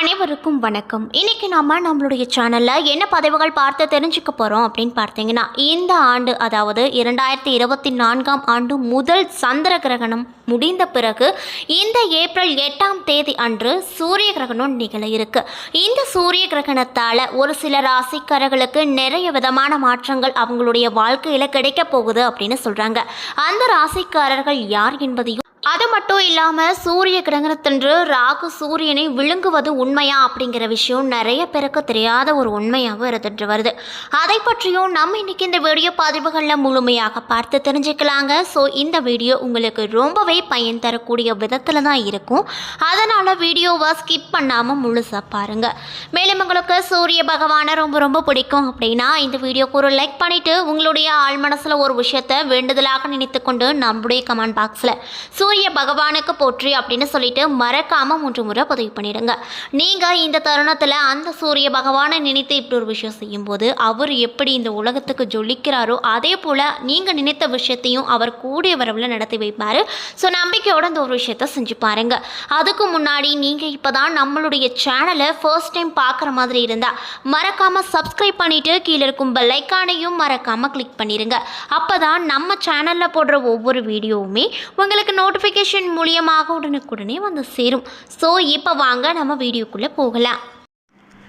அனைவருக்கும் வணக்கம். இன்னைக்கு நாம நம்மளுடைய சேனல்ல என்ன பதிவுகள் பார்த்து தெரிஞ்சுக்க போறோம் அப்படின்னு பார்த்தீங்கன்னா இந்த ஆண்டு அதாவது இரண்டாயிரத்தி இருபத்தி நான்காம் ஆண்டு முதல் சந்திர கிரகணம் முடிந்த பிறகு இந்த ஏப்ரல் எட்டாம் தேதி அன்று சூரிய கிரகணம் நிகழ இருக்கு. இந்த சூரிய கிரகணத்தால ஒரு சில ராசிக்காரர்களுக்கு நிறைய விதமான மாற்றங்கள் அவங்களுடைய வாழ்க்கையில கிடைக்க போகுது அப்படின்னு சொல்றாங்க. அந்த ராசிக்காரர்கள் யார் என்பதையும் அது மட்டும் இல்லாமல் சூரிய கிரகணத்தன்று ராகு சூரியனை விழுங்குவது உண்மையா அப்படிங்கிற விஷயம் நிறைய பேருக்கு தெரியாத ஒரு உண்மையாகவும் இருந்துட்டு வருது. அதை பற்றியும் நம்ம இன்னைக்கு இந்த வீடியோ பதிவுகளில் முழுமையாக பார்த்து தெரிஞ்சுக்கலாங்க. ஸோ இந்த வீடியோ உங்களுக்கு ரொம்பவே பயன் தரக்கூடிய விதத்தில் தான் இருக்கும். அதனால் வீடியோவை ஸ்கிப் பண்ணாமல் முழுசாக பாருங்கள் மேலும் உங்களுக்கு சூரிய பகவானை ரொம்ப ரொம்ப பிடிக்கும் அப்படின்னா இந்த வீடியோக்கு ஒரு லைக் பண்ணிவிட்டு உங்களுடைய ஆழ் மனசில் ஒரு விஷயத்தை வேண்டுதலாக நினைத்து கொண்டு நம்முடைய கமெண்ட் பாக்ஸில் சூரிய பகவானுக்கு போற்றி அப்படின்னு சொல்லிட்டு மறக்காமல் மூன்று முறை பதிவு பண்ணிடுங்க. நீங்கள் இந்த தருணத்தில் அந்த சூரிய பகவானை நினைத்து இப்படி ஒரு விஷயம் செய்யும்போது அவர் எப்படி இந்த உலகத்துக்கு ஜொலிக்கிறாரோ அதே போல் நீங்கள் நினைத்த விஷயத்தையும் அவர் கூடிய வரவில் நடத்தி வைப்பார். ஸோ நம்பிக்கையோட இந்த ஒரு விஷயத்த செஞ்சு பாருங்க. அதுக்கு முன்னாடி நீங்கள் இப்போ தான் நம்மளுடைய சேனலை ஃபர்ஸ்ட் டைம் பார்க்குற மாதிரி இருந்தால் மறக்காமல் சப்ஸ்கிரைப் பண்ணிட்டு கீழே இருக்கும் பெல் ஐக்கானையும் மறக்காம கிளிக் அப்போ தான் நம்ம சேனலில் போடுற ஒவ்வொரு வீடியோவுமே உங்களுக்கு நோட்டிஃபிகேஷன் மூலியமாக உடனுக்குடனே வந்து சேரும். ஸோ இப்போ வாங்க நம்ம வீடியோக்குள்ளே போகலாம்.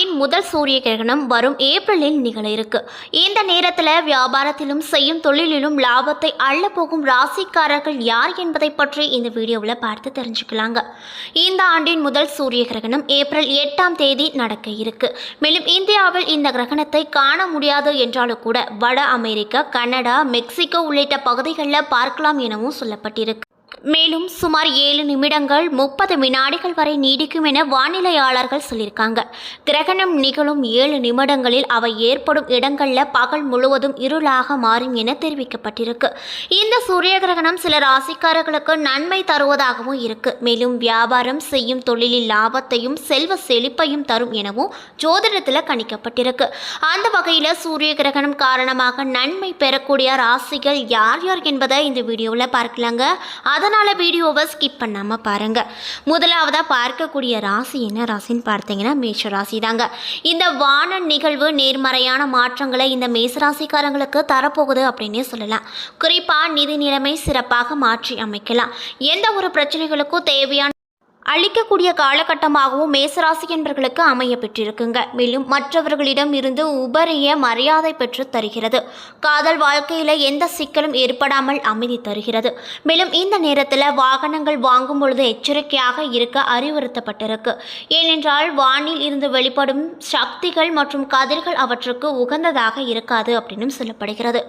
ஆண்டின் முதல் சூரிய கிரகணம் வரும் ஏப்ரலில் நிகழ இருக்கு இந்த நேரத்தில் வியாபாரத்திலும் செய்யும் தொழிலிலும் லாபத்தை அள்ள போகும் ராசிக்காரர்கள் யார் என்பதை பற்றி இந்த வீடியோவில் பார்த்து தெரிஞ்சுக்கலாங்க. இந்த ஆண்டின் முதல் சூரிய கிரகணம் ஏப்ரல் எட்டாம் தேதி நடக்க இருக்கு மேலும் இந்தியாவில் இந்த கிரகணத்தை காண முடியாது என்றாலும் கூட வட அமெரிக்கா கனடா மெக்சிகோ உள்ளிட்ட பகுதிகளில் பார்க்கலாம் எனவும் சொல்லப்பட்டிருக்கு. மேலும் சுமார் ஏழு நிமிடங்கள் முப்பது வினாடிகள் வரை நீடிக்கும் என வானிலையாளர்கள் சொல்லியிருக்காங்க. கிரகணம் நிகழும் ஏழு நிமிடங்களில் அவை ஏற்படும் இடங்களில் பகல் முழுவதும் இருளாக மாறும் என தெரிவிக்கப்பட்டிருக்கு. இந்த சூரிய கிரகணம் சில ராசிக்காரர்களுக்கு நன்மை தருவதாகவும் இருக்கு. மேலும் வியாபாரம் செய்யும் தொழிலில் லாபத்தையும் செல்வ செழிப்பையும் தரும் எனவும் ஜோதிடத்தில் கணிக்கப்பட்டிருக்கு. அந்த வகையில் சூரிய கிரகணம் காரணமாக நன்மை பெறக்கூடிய ராசிகள் யார் யார் என்பதை இந்த வீடியோவில் பார்க்கலாங்க. அதை அதனால் வீடியோவை ஸ்கிப் பண்ணாமல் பாருங்கள் முதலாவதாக பார்க்கக்கூடிய ராசி என்ன ராசின்னு பார்த்தீங்கன்னா மேஷ ராசி தாங்க இந்த வான நிகழ்வு நேர்மறையான மாற்றங்களை இந்த மேசராசிக்காரங்களுக்கு தரப்போகுது அப்படின்னே சொல்லலாம். குறிப்பாக நிதி நிலைமை சிறப்பாக மாற்றி அமைக்கலாம். எந்த ஒரு பிரச்சனைகளுக்கும் தேவையான அளிக்கக்கூடிய காலகட்டமாகவும் மேசராசி என்பவர்களுக்கு அமைய பெற்றிருக்குங்க மேலும் மற்றவர்களிடம் இருந்து உபரிய மரியாதை பெற்று தருகிறது. காதல் வாழ்க்கையில் எந்த சிக்கலும் ஏற்படாமல் அமைதி தருகிறது. மேலும் இந்த நேரத்தில் வாகனங்கள் வாங்கும் பொழுது எச்சரிக்கையாக இருக்க அறிவுறுத்தப்பட்டிருக்கு. ஏனென்றால் வானில் இருந்து வெளிப்படும் சக்திகள் மற்றும் கதிர்கள் அவற்றுக்கு உகந்ததாக இருக்காது அப்படின்னு சொல்லப்படுகிறது.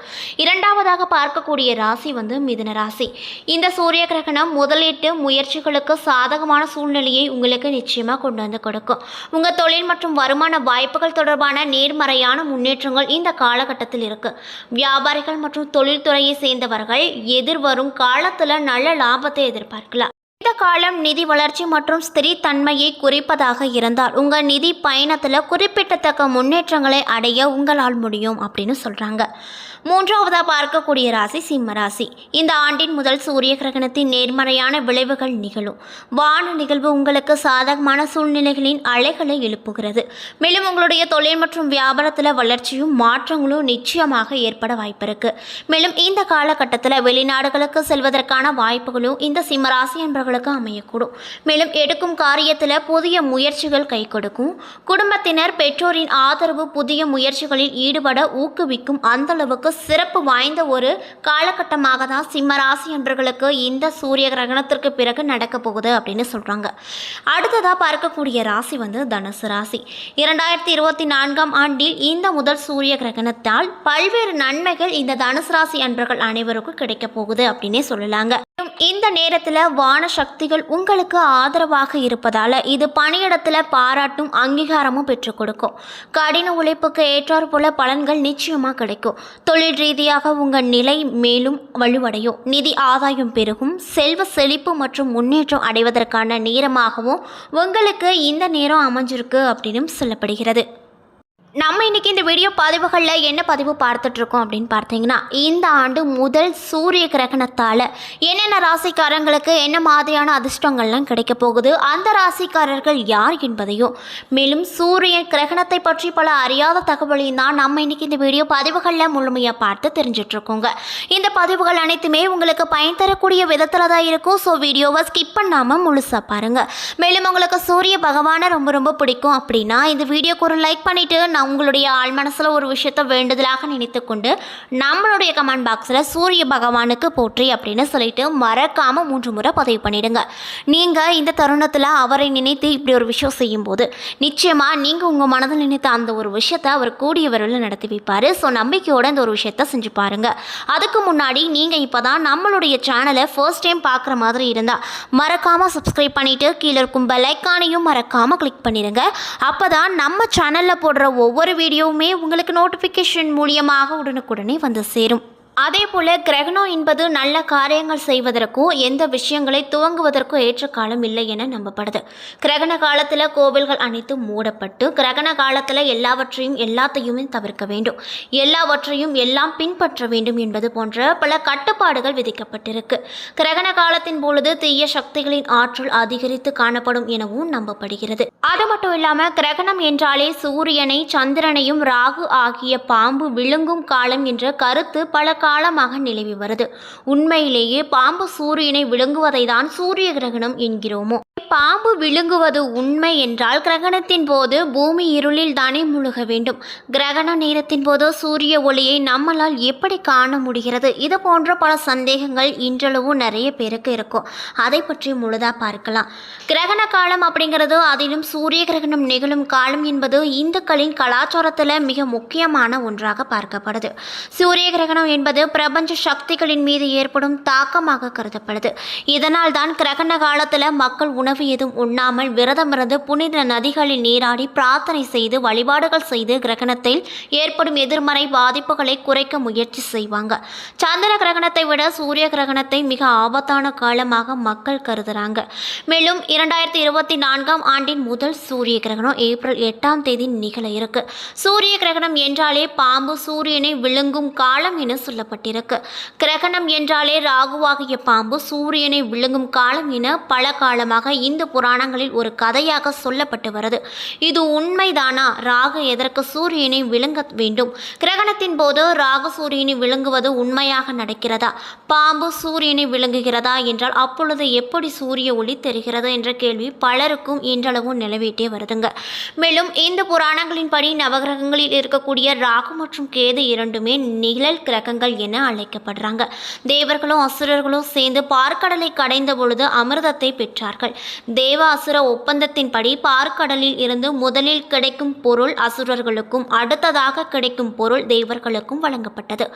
இரண்டாவதாக பார்க்கக்கூடிய ராசி வந்து மிதுன ராசி. இந்த சூரிய கிரகணம் முதலீட்டு முயற்சிகளுக்கு சாதகமான சூழ்நிலையை உங்களுக்கு நிச்சயமாக கொண்டு வந்து கொடுக்கும். உங்கள் தொழில் மற்றும் வருமான வாய்ப்புகள் தொடர்பான நேர்மறையான முன்னேற்றங்கள் இந்த காலகட்டத்தில் இருக்கு. வியாபாரிகள் மற்றும் தொழில்துறையை சேர்ந்தவர்கள் எதிர்வரும் காலத்தில் நல்ல லாபத்தை எதிர்பார்க்கலாம். இந்த காலம் நிதி வளர்ச்சி மற்றும் ஸ்திரீத்தன்மையை குறிப்பதாக இருந்தால் உங்கள் நிதி பயணத்தில் குறிப்பிடத்தக்க முன்னேற்றங்களை அடைய உங்களால் முடியும் அப்படின்னு சொல்கிறாங்க மூன்றாவதாக பார்க்கக்கூடிய ராசி சிம்ம ராசி. இந்த ஆண்டின் முதல் சூரிய கிரகணத்தின் நேர்மறையான விளைவுகள் நிகழும். வான நிகழ்வு உங்களுக்கு சாதகமான சூழ்நிலைகளின் அலைகளை எழுப்புகிறது. மேலும் உங்களுடைய தொழில் மற்றும் வியாபாரத்தில் வளர்ச்சியும் மாற்றங்களும் நிச்சயமாக ஏற்பட வாய்ப்பிருக்கு. மேலும் இந்த காலகட்டத்தில் வெளிநாடுகளுக்கு செல்வதற்கான வாய்ப்புகளும் இந்த சிம்மராசி என்பவர்களுக்கு அமையக்கூடும். மேலும் எடுக்கும் காரியத்தில் புதிய முயற்சிகள் கை கொடுக்கும். குடும்பத்தினர் பெற்றோரின் ஆதரவு புதிய முயற்சிகளில் ஈடுபட ஊக்குவிக்கும் அந்தளவுக்கு சிறப்பு வாய்ந்த ஒரு காலகட்டமாக தான் சிம்மராசி என்பர்களுக்கு இந்த சூரிய கிரகணத்திற்கு பிறகு நடக்க போகுது அப்படின்னு சொல்கிறாங்க அடுத்ததாக பார்க்கக்கூடிய ராசி வந்து தனுசு ராசி. இரண்டாயிரத்தி இருபத்தி நான்காம் ஆண்டில் இந்த முதல் சூரிய கிரகணத்தால் பல்வேறு நன்மைகள் இந்த தனுசு ராசி அன்பர்கள் அனைவருக்கும் கிடைக்க போகுது அப்படின்னே சொல்லலாங்க. இந்த நேரத்தில் வான சக்திகள் உங்களுக்கு ஆதரவாக இருப்பதால் இது பணியிடத்தில் பாராட்டும் அங்கீகாரமும் பெற்றுக் கொடுக்கும். கடின உழைப்புக்கு ஏற்றாற்போல பலன்கள் நிச்சயமாக கிடைக்கும். தொழில் ரீதியாக உங்கள் நிலை மேலும் வலுவடையும். நிதி ஆதாயம் பெருகும். செல்வ செழிப்பு மற்றும் முன்னேற்றம் அடைவதற்கான நேரமாகவும் உங்களுக்கு இந்த நேரம் அமைஞ்சிருக்கு அப்படின்னு சொல்லப்படுகிறது. நம்ம இன்னைக்கு இந்த வீடியோ பதிவுகளில் என்ன பதிவு பார்த்துட்ருக்கோம் அப்படின்னு பார்த்தீங்கன்னா இந்த ஆண்டு முதல் சூரிய கிரகணத்தால் என்னென்ன ராசிக்காரங்களுக்கு என்ன மாதிரியான அதிர்ஷ்டங்கள்லாம் கிடைக்க போகுது அந்த ராசிக்காரர்கள் யார் என்பதையும் மேலும் சூரிய கிரகணத்தை பற்றி பல அறியாத தகவலையும் தான் நம்ம இன்னைக்கு இந்த வீடியோ பதிவுகளில் முழுமையாக பார்த்து தெரிஞ்சிட்ருக்கோங்க இந்த பதிவுகள் அனைத்துமே உங்களுக்கு பயன் தரக்கூடிய விதத்தில் தான் இருக்கும். ஸோ வீடியோவை ஸ்கிப் பண்ணாமல் முழுசாக பாருங்கள் மேலும் உங்களுக்கு சூரிய பகவானை ரொம்ப ரொம்ப பிடிக்கும் அப்படின்னா இந்த வீடியோக்கு ஒரு லைக் பண்ணிவிட்டு நான் உங்களுடைய ஆள் மனசில் ஒரு விஷயத்த வேண்டுதலாக நினைத்து கொண்டு நம்மளுடைய கமெண்ட் பாக்ஸில் சூரிய பகவானுக்கு போற்றி அப்படின்னு சொல்லிட்டு மறக்காமல் மூன்று முறை பதிவு பண்ணிடுங்க. நீங்கள் இந்த தருணத்தில் அவரை நினைத்து இப்படி ஒரு விஷயம் செய்யும்போது நிச்சயமாக நீங்கள் உங்கள் மனதில் நினைத்த அந்த ஒரு விஷயத்தை அவர் கூடிய விரைவில் நடத்தி வைப்பார். ஸோ நம்பிக்கையோடு இந்த ஒரு விஷயத்த செஞ்சு பாருங்கள் அதுக்கு முன்னாடி நீங்கள் இப்போ தான் நம்மளுடைய சேனலை ஃபர்ஸ்ட் டைம் பார்க்குற மாதிரி இருந்தால் மறக்காமல் சப்ஸ்கிரைப் பண்ணிவிட்டு கீழே இருக்கும் பெல் ஐக்கானையும் மறக்காமல் கிளிக் பண்ணிடுங்க அப்போ தான் நம்ம சேனலில் போடுற ஒவ்வொரு வீடியோவுமே உங்களுக்கு நோட்டிஃபிகேஷன் மூலியமாக உடனுக்குடனே வந்து சேரும். அதே போல கிரகணம் என்பது நல்ல காரியங்கள் செய்வதற்கும் எந்த விஷயங்களை துவங்குவதற்கும் ஏற்ற காலம் இல்லை என நம்பப்படுது. கிரகண காலத்தில் கோவில்கள் அனைத்தும் மூடப்பட்டு கிரகண காலத்தில் எல்லாவற்றையும் எல்லாத்தையுமே தவிர்க்க வேண்டும். எல்லாவற்றையும் எல்லாம் பின்பற்ற வேண்டும் என்பது போன்ற பல கட்டுப்பாடுகள் விதிக்கப்பட்டிருக்கு. கிரகண காலத்தின் பொழுது தீய சக்திகளின் ஆற்றல் அதிகரித்து காணப்படும் எனவும் நம்பப்படுகிறது. அது மட்டும் இல்லாமல் கிரகணம் என்றாலே சூரியனை சந்திரனையும் ராகு ஆகிய பாம்பு விழுங்கும் காலம் என்ற கருத்து பல காலமாக நிலவி வருது. உண்மையிலேயே பாம்பு சூரியனை விழுங்குவதை தான் சூரிய கிரகணம் என்கிறோமோ? பாம்பு விழுங்குவது உண்மை என்றால் கிரகணத்தின் போது பூமி இருளில் தானே முழுக வேண்டும். கிரகண நேரத்தின் போது சூரிய ஒளியை நம்மளால் எப்படி காண முடிகிறது? இது போன்ற பல சந்தேகங்கள் இன்றளவும் நிறைய பேருக்கு இருக்கும். அதை பற்றி முழுதாக பார்க்கலாம். கிரகண காலம் அப்படிங்கிறது அதிலும் சூரிய கிரகணம் நிகழும் காலம் என்பது இந்துக்களின் கலாச்சாரத்தில் மிக முக்கியமான ஒன்றாக பார்க்கப்படுது. சூரிய கிரகணம் என்பது பிரபஞ்ச சக்திகளின் மீது ஏற்படும் தாக்கமாக கருதப்படுது. இதனால் தான் கிரகண காலத்தில் மக்கள் உணவு எதுவும் உண்ணாமல் விரதமிருந்து புனித நதிகளில் நீராடி பிரார்த்தனை செய்து வழிபாடுகள் செய்து கிரகணத்தில் ஏற்படும் எதிர்மறை பாதிப்புகளை குறைக்க முயற்சி செய்வாங்க. சந்திர கிரகணத்தை விட சூரிய கிரகணத்தை மிக ஆபத்தான காலமாக மக்கள் கருதுறாங்க. மேலும் இரண்டாயிரத்தி இருபத்தி நான்காம் ஆண்டின் முதல் சூரிய கிரகணம் ஏப்ரல் எட்டாம் தேதி நிகழ இருக்கு. சூரிய கிரகணம் என்றாலே பாம்பு சூரியனை விழுங்கும் காலம் என சொல்லப்பட்டிருக்கு. கிரகணம் என்றாலே ராகுவாகிய பாம்பு சூரியனை விழுங்கும் காலம் என பல காலமாக இந்து புராணங்களில் ஒரு கதையாக சொல்லப்பட்டு வருது. இது உண்மைதானா? ராகு எதற்கு சூரியனை விழுங்க வேண்டும். கிரகணத்தின் போது ராகு சூரியனை விழுங்குவது உண்மையாக நடக்கிறதா? பாம்பு சூரியனை விழுங்குகிறதா என்றால் அப்பொழுது எப்படி சூரிய ஒளி தெரிகிறது என்ற கேள்வி பலருக்கும் இன்றளவும் நிலவிட்டே வருதுங்க. மேலும் இந்த புராணங்களின்படி நவகிரகங்களில் இருக்கக்கூடிய ராகு மற்றும் கேது இரண்டுமே நிழல் கிரகங்கள் என அழைக்கப்படுறாங்க. தேவர்களும் அசுரர்களும் சேர்ந்து பார்க்கடலை கடைந்த பொழுது அமிர்தத்தை பெற்றார்கள். தேவாசுர ஒப்பந்தத்தின்படி பார்க்கடலில் இருந்து முதலில் கிடைக்கும் பொருள் அசுரர்களுக்கும் அடுத்ததாக கிடைக்கும் பொருள் தேவர்களுக்கும் வழங்கப்பட்டது.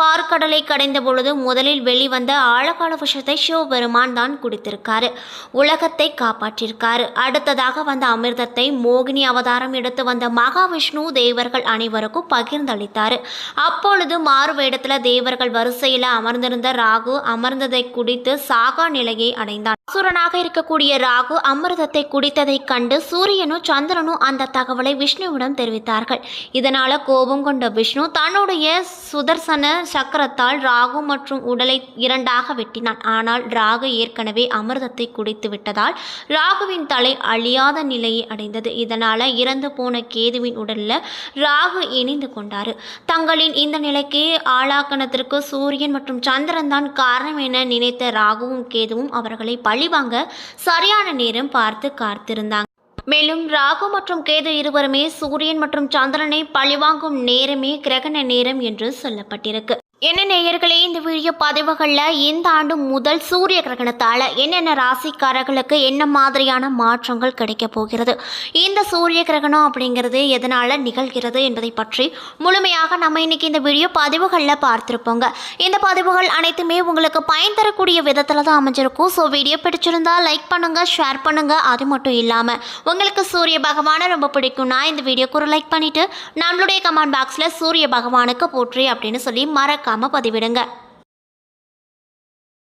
பார்க்கடலை கடைந்த பொழுது முதலில் வெளிவந்த ஆழகால விஷத்தை சிவபெருமான் தான் குடித்திருக்காரு. உலகத்தை காப்பாற்றியிருக்காரு அடுத்ததாக வந்த அமிர்தத்தை மோகினி அவதாரம் எடுத்து வந்த மகாவிஷ்ணு தேவர்கள் அனைவருக்கும் பகிர்ந்தளித்தார். அப்பொழுது மாறு வேடத்தில் தேவர்கள் வரிசையில் அமர்ந்திருந்த ராகு அமர்ந்ததை குடித்து சாகா நிலையை அடைந்தான். அசுரனாக இருக்கக்கூடிய ராகு அமிர்தத்தை குடித்ததைக் கண்டு சூரியனும் சந்திரனும் அந்த தகவலை விஷ்ணுவிடம் தெரிவித்தார்கள். இதனால கோபம் கொண்ட விஷ்ணு தன்னுடைய சுதர்சன சக்கரத்தால் ராகு மற்றும் உடலை இரண்டாக வெட்டினான். ஆனால் ராகு ஏற்கனவே அமிர்தத்தை குடித்து விட்டதால் ராகுவின் தலை அழியாத நிலையை அடைந்தது. இதனால இறந்து போன கேதுவின் உடலில் ராகு இணைந்து கொண்டார். தங்களின் இந்த நிலைக்கு ஆளாக்கணத்திற்கு சூரியன் மற்றும் சந்திரன் தான் காரணம் என நினைத்த ராகுவும் கேதுவும் அவர்களை பழிவாங்க சரியான நேரம் பார்த்து காத்திருந்தாங்க. மேலும் ராகு மற்றும் கேது இருவருமே சூரியன் மற்றும் சந்திரனை பழிவாங்கும் நேரமே கிரகண நேரம் என்று சொல்லப்பட்டிருக்கு. என்ன நேயர்களே இந்த வீடியோ பதிவுகளில் இந்த ஆண்டு முதல் சூரிய கிரகணத்தால் என்னென்ன ராசிக்காரர்களுக்கு என்ன மாதிரியான மாற்றங்கள் கிடைக்க போகிறது? இந்த சூரிய கிரகணம் அப்படிங்கிறது எதனால் நிகழ்கிறது என்பதை பற்றி முழுமையாக நம்ம இன்றைக்கி இந்த வீடியோ பதிவுகளில் பார்த்துருப்போங்க. இந்த பதிவுகள் அனைத்துமே உங்களுக்கு பயன் தரக்கூடிய விதத்தில் தான் அமைஞ்சிருக்கும். ஸோ வீடியோ பிடிச்சிருந்தால் லைக் பண்ணுங்கள் ஷேர் பண்ணுங்கள் அது மட்டும் இல்லாமல் உங்களுக்கு சூரிய பகவானை ரொம்ப பிடிக்கும்னா இந்த வீடியோக்கு ஒரு லைக் பண்ணிவிட்டு நம்மளுடைய கமெண்ட் பாக்ஸில் சூரிய பகவானுக்கு போற்றி அப்படின்னு சொல்லி மறக்காமல் பதிவிடுங்க.